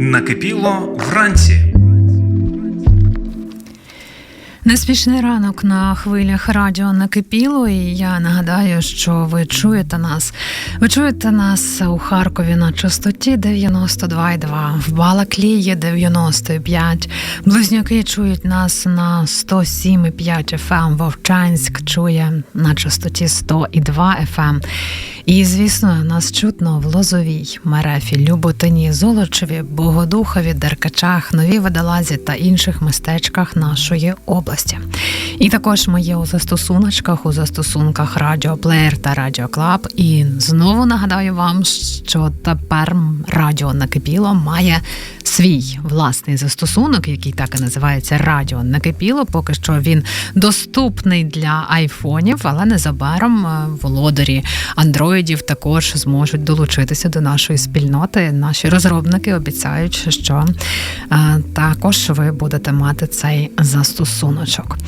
Накипіло вранці. Неспішний ранок на хвилях радіо накипіло, і я нагадаю, що ви чуєте нас. Ви чуєте нас у Харкові на частоті 92,2, в Балаклії 95. Близнюки чують нас на 107,5 FM, Вовчанськ чує на частоті 100,2 FM. І, звісно, нас чутно в Лозовій, Мерефі, Люботині, Золочеві, Богодухові, Деркачах, Новій Водолазі та інших містечках нашої області. І також ми є у застосуночках, у застосунках Радіо Плеєр та Радіо Клаб. І знову нагадаю вам, що тепер Радіо Накипіло має свій власний застосунок, який так і називається Радіо Накипіло. Поки що він доступний для айфонів, але незабаром е, володарі андроїдів також зможуть долучитися до нашої спільноти. Наші розробники обіцяють, що е, також ви будете мати цей застосуночок.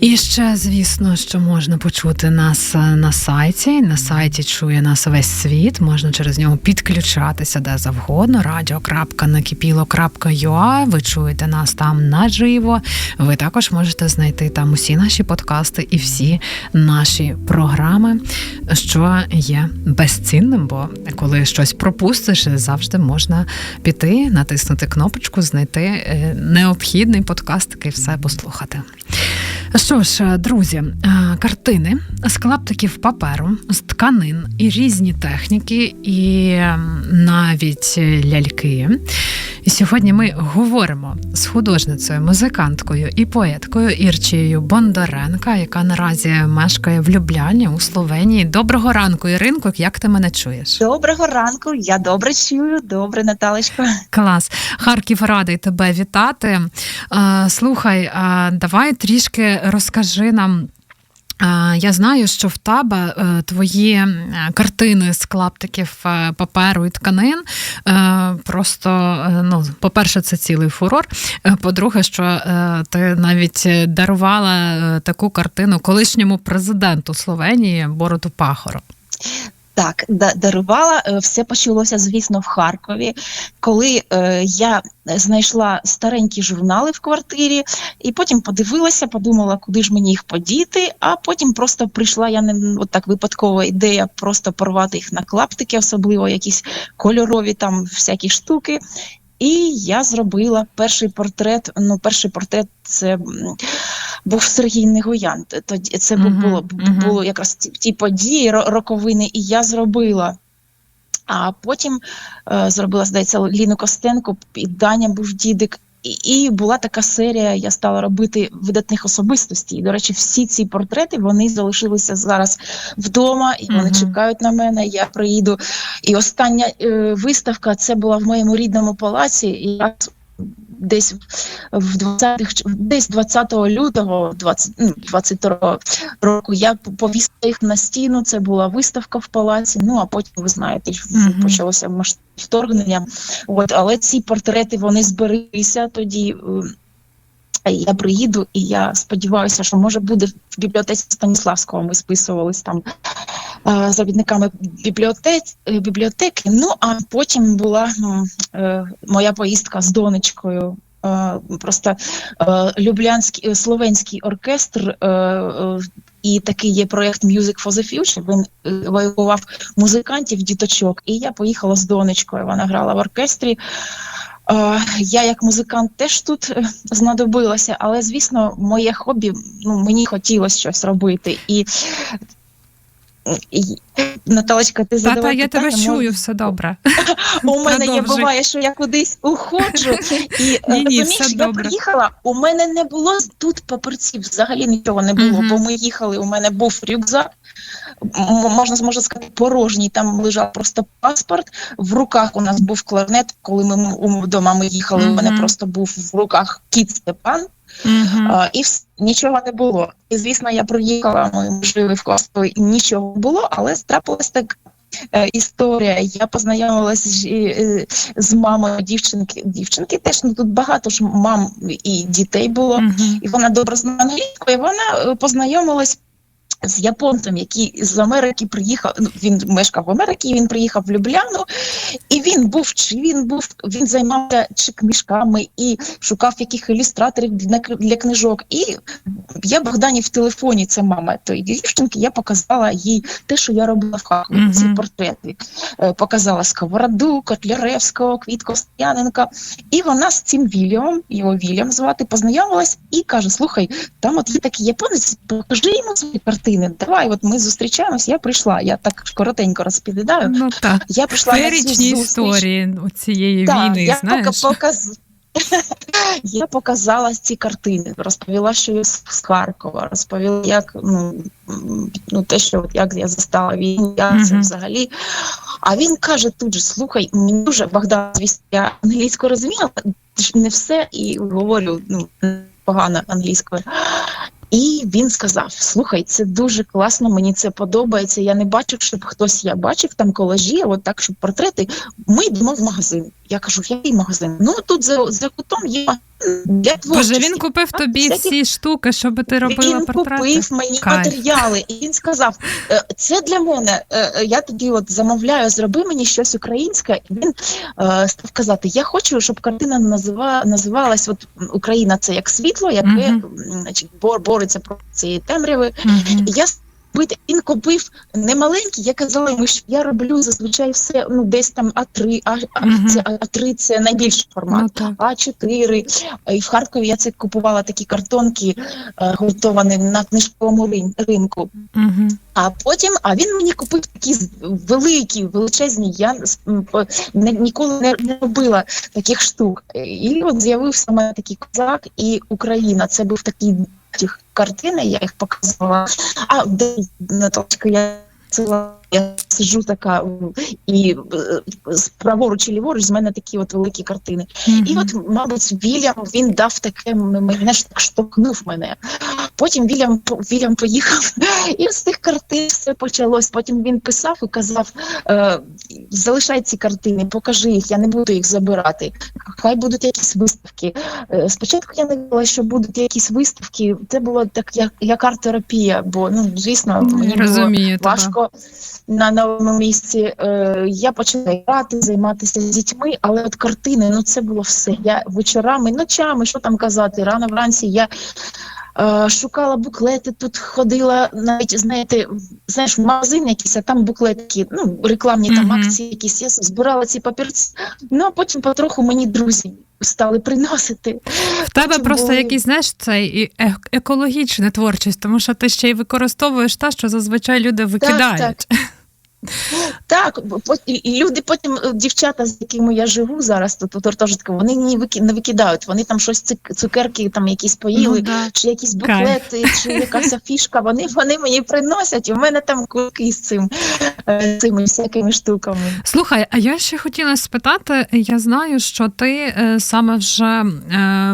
І ще, звісно, що можна почути нас е, на сайті. На сайті чує нас весь світ. Можна через нього підключатися де завгодно. radio.накипіло.ua Ви чуєте нас там наживо. Ви також можете знайти там усі наші подкасти і всі наші програми, що є безцінним. Бо коли щось пропустиш, завжди можна піти, натиснути кнопочку, знайти е, необхідний подкаст і все послухати. Що ж, друзі, е, картини з клаптиків паперу, з тканин і різні техніки, і ем, навіть ляльки. І сьогодні ми говоримо з художницею, музиканткою і поеткою Ірчією Бондаренка, яка наразі мешкає в Любляні у Словенії. Доброго ранку, Іринко, як ти мене чуєш? Доброго ранку, я добре чую. Добре, Наталечко. Клас. Харків радий тебе вітати. Е, Слухай, е, давай трішки розкажи нам. Я знаю, що в тебе твої е, картини з клаптиків е, паперу і тканин. е, Просто, ну, по-перше, це цілий фурор. По-друге, що ти навіть дарувала таку картину колишньому президенту Словенії Бороту Пахору. Так, дарувала. Е, Все почалося, звісно, в Харкові, коли е, я знайшла старенькі журнали в квартирі, і потім подивилася, подумала, куди ж мені їх подіти. А потім просто прийшла я не от так випадкова ідея просто порвати їх на клаптики, особливо якісь кольорові там всякі штуки. І я зробила перший портрет. Ну, перший портрет це був Сергій Негоян. Тоді це бу- Мгм, було, мгм. було якраз ті, ті події роковини, і я зробила. А потім е, зробила, здається, Ліну Костенко, і Даня був дідик. І, і була така серія, я стала робити видатних особистостей. І, до речі, всі ці портрети вони залишилися зараз вдома, і вони Мгм. чекають на мене. Я приїду. І остання е, виставка це була в моєму рідному палаці. І я десь в 20-х, десь 20 лютого 20, ну, 22 року я повісила їх на стіну. Це була виставка в палаці. Ну а потім ви знаєте, почалося маш- вторгнення. От, але ці портрети вони збереглися тоді. Е, Я приїду, і я сподіваюся, що може буде в бібліотеці Станіславського. Ми списувались там е, з робітниками бібліотеки, бібліотеки. Ну а потім була ну, е, моя поїздка з донечкою. Е, Просто е, Люблянський е, словенський оркестр. е, е, І такий є проєкт Music for the Future. Він е, евакував музикантів, діточок. І я поїхала з донечкою. Вона грала в оркестрі. Е, Я як музикант теж тут е, знадобилася, але звісно, моє хобі, ну мені хотілося щось робити. І, і Наталочка, ти задавай Та-та, я тебе чую, все добре. у мене є буває, що я кудись уходжу, і е, розумієш, я приїхала. У мене не було тут папірців, взагалі нічого не було. Бо ми їхали. У мене був рюкзак, можна можна сказати, порожній. Там лежав просто паспорт. В руках у нас був кларнет. Коли ми м- у- вдома ми їхали, у мене просто був в руках кіт Степан. А, і вс- нічого не було. І звісно, я проїхала, ми жили в Косово, і нічого не було, але трапилась така е, історія. Я познайомилася з, е, з мамою дівчинки. Дівчинки теж ну тут багато ж мам і дітей було. Мгм. І вона добре знала англійську, і вона е, познайомилась з японцем, який з Америки приїхав. Ну, він мешкав в Америці, він приїхав в Любляну, і він був чи він був, він займався чи книжками і шукав яких ілюстраторів для, для книжок. І я Богдані в телефоні, це мама тої дівчинки, я показала їй те, що я робила в Харкові, Мгм. ці портрети. Е, Показала Сковороду, Котляревського, Квітко Стояненка. І вона з цим Вільямом, його Вільям звати, познайомилась і каже: Слухай, там от є такий японець, покажи йому свої картини. Давай, от ми зустрічаємось. Я прийшла. Я так коротенько розповідаю. Ну так. Я прийшла на цю історії цієї Так, війни, я знаєш. пока- показ... я показала ці картини, розповіла, що я з Харкова, розповіла, як ну, ну те, що от як я застала війну, як це взагалі. А він каже тут же: слухай, мені дуже Богдан, звісно, я англійську розуміла, не все і говорю ну, погано англійською. І він сказав: Слухай, це дуже класно, мені це подобається. Я не бачив, щоб хтось я бачив там колажі, от так, щоб портрети. Ми йдемо в магазин. Я кажу, який магазин? Ну тут за, за кутом є для творчості. Боже, він купив тобі всякі- всі штуки, щоб ти робила він портрети. купив мені Кайф. матеріали, і він сказав: «Е, це для мене. е, е, Я тоді от замовляю, зроби мені щось українське. І він став казати: Я хочу, щоб картина назива, називалась от Україна це як світло, яке бор, бореться проти цієї темряви. Мгм. І я бити, він купив не маленький, я казала йому, що я роблю зазвичай все ну десь там А3, а, а, це А3 це найбільший формат. Ну. А4. І в Харкові я це купувала такі картонки е, гуртовані на книжковому ринку. Мгм. А потім, а він мені купив такі великі, величезні. Я не, ніколи не, не робила таких штук. І от з'явився у мене такий козак і Україна. Це був такий картини, я їх показувала. А де Наталочка, я ціла. Я сиджу така і е, праворуч і ліворуч з мене такі от великі картини. І от, мабуть, Вільям він дав таке, мене ж так штовхнув мене. Потім Вільям, Вільям поїхав, і з тих картин все почалось. Потім він писав і казав: е, залишай ці картини, покажи їх, я не буду їх забирати. Хай будуть якісь виставки. Е, спочатку я не думала, що будуть якісь виставки. Це було так, як, як арт-терапія, бо ну, звісно, мені було Розумію тебе. На новому місці. Е, я почала грати, займатися з дітьми, але от картини, ну це було все. Я вечорами, ночами, що там казати, рано вранці я. е, Шукала буклети, тут ходила навіть, знаєте, знаєш, в магазин якийсь, а там буклетки, ну, рекламні там акції якісь. Я збирала ці папірці, ну а потім потроху мені друзі стали приносити. В тебе Потім просто були- якийсь, знаєш, цей екологічна творчість, тому що ти ще й використовуєш те, що зазвичай люди викидають. Так, бо і люди потім, е, дівчата, з якими я живу зараз, тут у гуртожитку, вони не не викидають, вони там щось цукерки там якісь поїли, Ну, чи якісь буклети, чи якась афішка, вони, вони мені приносять, і в мене там кульки з цим, е, цими всякими штуками. Слухай, а я ще хотіла спитати: я знаю, що ти е, саме вже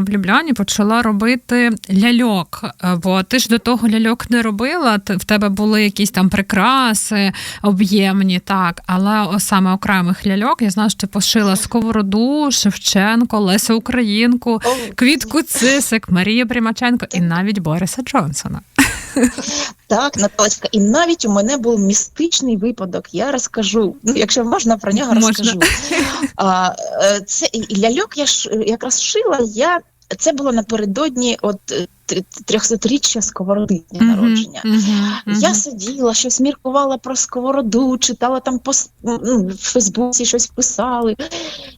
в Любляні почала робити ляльок, бо ти ж до того ляльок не робила. В тебе були якісь там прикраси об'ємні, так, але саме окремих ляльок, я знаю, що ти пошила Сковороду, Шевченко, Лесю Українку, Квітку Цисик, Марію Примаченко і навіть Бориса Джонсона. Так, Наталочка, і навіть у мене був містичний випадок. Я розкажу. Ну, якщо можна про нього Можна. розкажу. А, е, це ляльок я ж якраз шила. Я це було напередодні от е, тр- трьохсотріччя народження. Mm -hmm, mm -hmm. Я сиділа, щось міркувала про сковороду, читала там по ну, в Фейсбуці, щось писали.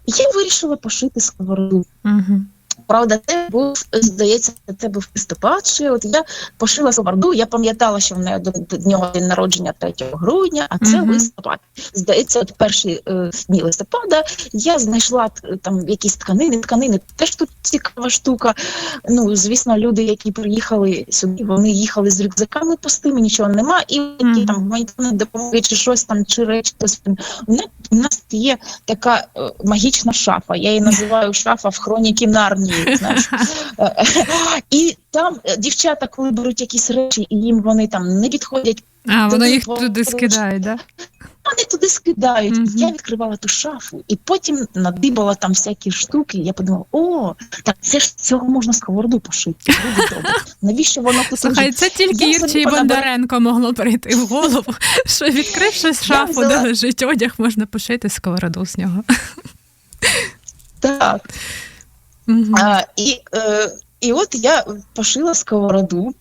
Я вирішила пошити сковороду. Мгм. Правда, це був, здається, це був листопад. Ще от я пошила сковороду. Я пам'ятала, що в неї до, до нього день народження 3 грудня, а це Мгм. листопад. Здається, от перші е, дні листопада я знайшла е, там якісь тканини. Тканини теж тут цікава штука. Ну, звісно, люди, які приїхали сюди, вони їхали з рюкзаками пустими, нічого нема, і які там гуманітарної допомоги чи щось там, чи речі. У нас є така е, магічна шафа. Я її називаю шафа в хроніки Нарнії. Знаєш. Е, І там е, дівчата, коли беруть якісь речі, і їм вони там не підходять. А, вони їх туди скидають, да? вони туди скидають. Мгм. Я відкривала ту шафу, і потім надибала там всякі штуки. Я подумала, о, так це ж цього можна сковороду пошити. Навіщо воно тут Слухай, це тільки Ірчі собі Бондаренко могло прийти в голову, що відкривши шафу, де лежить одяг, можна пошити сковороду з нього. Так. Мгм. А, і, е, і от я пошила сковороду.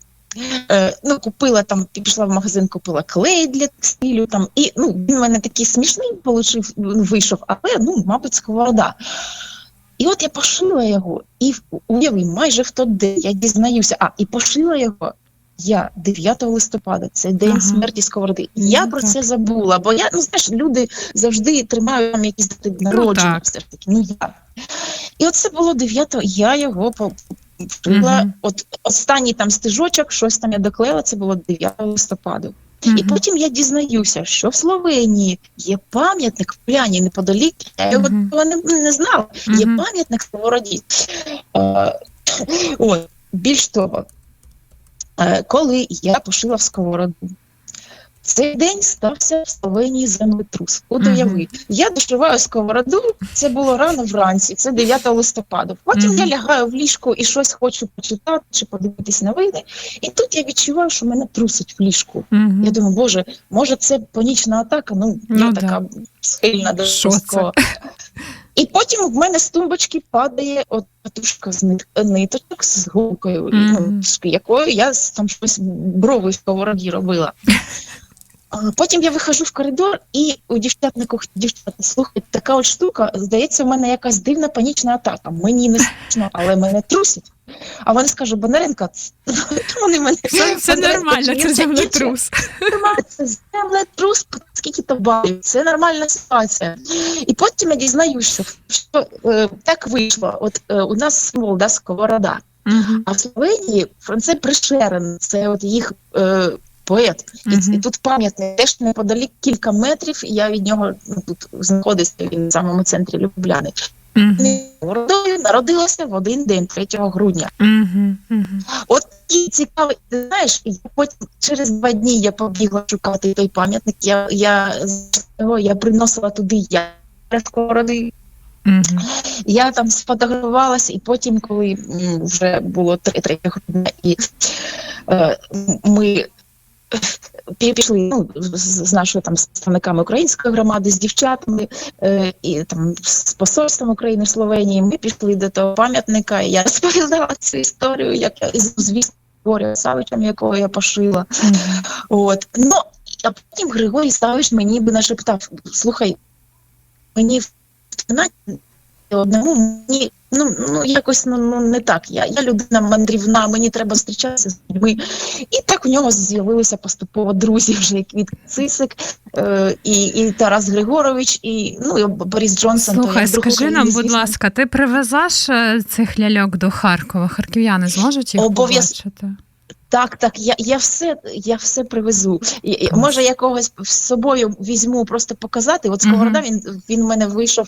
Е, ну, купила там, пішла в магазин, купила клей для текстилю. Там, і ну, він в мене такий смішний получив, ну, вийшов, але ну, мабуть, сковорода. І от я пошила його, і уяви, майже в той день я дізнаюся, а і пошила його. Я 9 листопада, це день Ага. смерті сковороди. Я Ну, про так. це забула, бо я ну знаєш, люди завжди тримають там якісь народження. так. все ж таки. Ну я. І от це було 9 я його по- пошила. Мгм. От останній там стежочок, щось там я доклеїла, це було 9 листопада. І потім я дізнаюся, що в Словенії є пам'ятник в пляні неподалік. Я його того не, не знала. Є пам'ятник сковороді. Е, більш того, е, коли я пошила в сковороду, цей день стався в Словенії землетрус. От Мгм. уяви, я дошиваю сковороду, це було рано вранці, це 9 листопада. Потім Мгм. я лягаю в ліжко і щось хочу почитати чи подивитись новини. І тут я відчуваю, що мене трусить в ліжку. Мгм. Я думаю, боже, може це панічна атака? Ну, Ну я да. така схильна до Що. І потім в мене з тумбочки падає от катушка з ниточок з голкою, Мгм. ну, якою я там щось брови в сковороді робила. Потім я виходжу в коридор, і у дівчат на кухні дівчата слухайте, така от штука, здається, у мене якась дивна панічна атака. Мені не страшно, але мене трусить. А вони скажуть, Бондаренко, вони мене це Бондаренко, нормально, це все інше?» землетрус. це землетрус, скільки то балів, це нормальна ситуація. І потім я дізнаюся, що, е, так вийшло. От е, у нас символ да, сковорода, Мгм. а в Словенії це Пришерен, це от їх е, поет. І, і тут пам'ятник теж неподалік кілька метрів. і Я від нього ну, тут знаходиться він в самому центрі Любляни. Мгм. Городою народилася в один день, 3 грудня. Мгм. Мгм. От і цікаво, ти знаєш, і потім через два дні я побігла шукати той пам'ятник. Я, я, цього я приносила туди я сковороди. Мгм. Я там сфотографувалася, і потім, коли вже було 3 3 грудня, і е, ми пішли ну, з, нашими там представниками української громади, з дівчатами е, і там з посольством України в Словенії. Ми пішли до того пам'ятника. і Я розповідала цю історію, як я звісно Григорія Савичем, якого я пошила. Мгм. От ну а потім Григорій Савич мені би нашептав: слухай, мені в одному мені ну, ну якось ну, ну не так. Я, я людина мандрівна, мені треба зустрічатися з людьми. І так у нього з'явилися поступово друзі, вже як від Цисик, е, і, і Тарас Григорович, і ну і Борис Джонсон. Слухай, то скажи нам, будь ласка, ти привезеш е, цих ляльок до Харкова? Харків'яни зможуть їх Обов'язково. побачити? Так, так, я, я все, я все привезу. І, може, я когось з собою візьму просто показати. От сковорода, він, він в мене вийшов.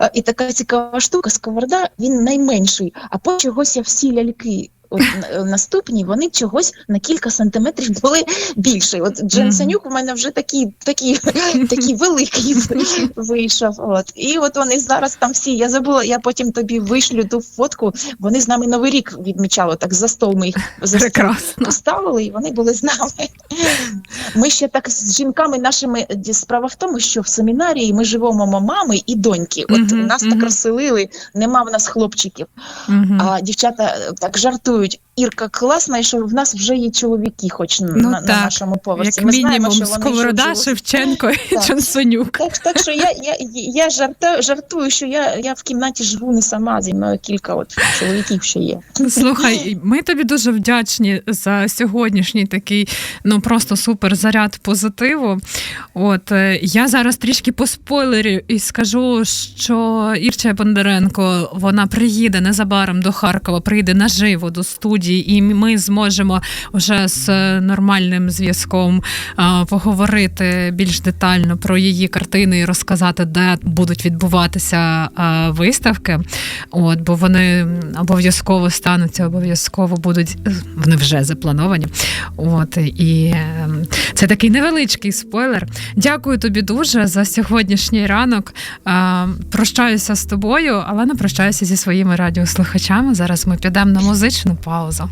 Е, І така цікава штука, сковорода, він найменший, а по чогось я всі ляльки. От е, наступні вони чогось на кілька сантиметрів були більше. От Дженсенюк у мене вже такий, такий, такий великий вийшов. От і от вони зараз там всі. Я забула, я потім тобі вишлю ту фотку. Вони з нами новий рік відмічали. Так за стол ми їх за стол поставили, і вони були з нами. Ми ще так з жінками нашими справа в тому, що в семінарії ми живемо мами і доньки. От нас так розселили, нема в нас хлопчиків. А дівчата е, так жартують. Ірка класна, і що в нас вже є чоловіки, хоч на, Ну на так, нашому поверсі. Як Ми знаємо, мінімум, що Сковорода, живуть. Шевченко і Так. Чансонюк. Так, так що я, я, я жартую, жартую, що я, я в кімнаті живу не сама, зі мною кілька от чоловіків ще є. Слухай, ми тобі дуже вдячні за сьогоднішній такий, ну просто супер заряд позитиву. От е, я зараз трішки поспойлерю і скажу, що Ірча Бондаренко вона приїде незабаром до Харкова, приїде наживо до студії. Студії, і ми зможемо вже з е, нормальним зв'язком е, поговорити більш детально про її картини і розказати, де будуть відбуватися е, виставки. От, бо вони обов'язково стануться, обов'язково будуть, вони вже заплановані. От, і це такий невеличкий спойлер. Дякую тобі дуже за сьогоднішній ранок. Прощаюся з тобою, але не прощаюся зі своїми радіослухачами. Зараз ми підемо на музичну паузу. så.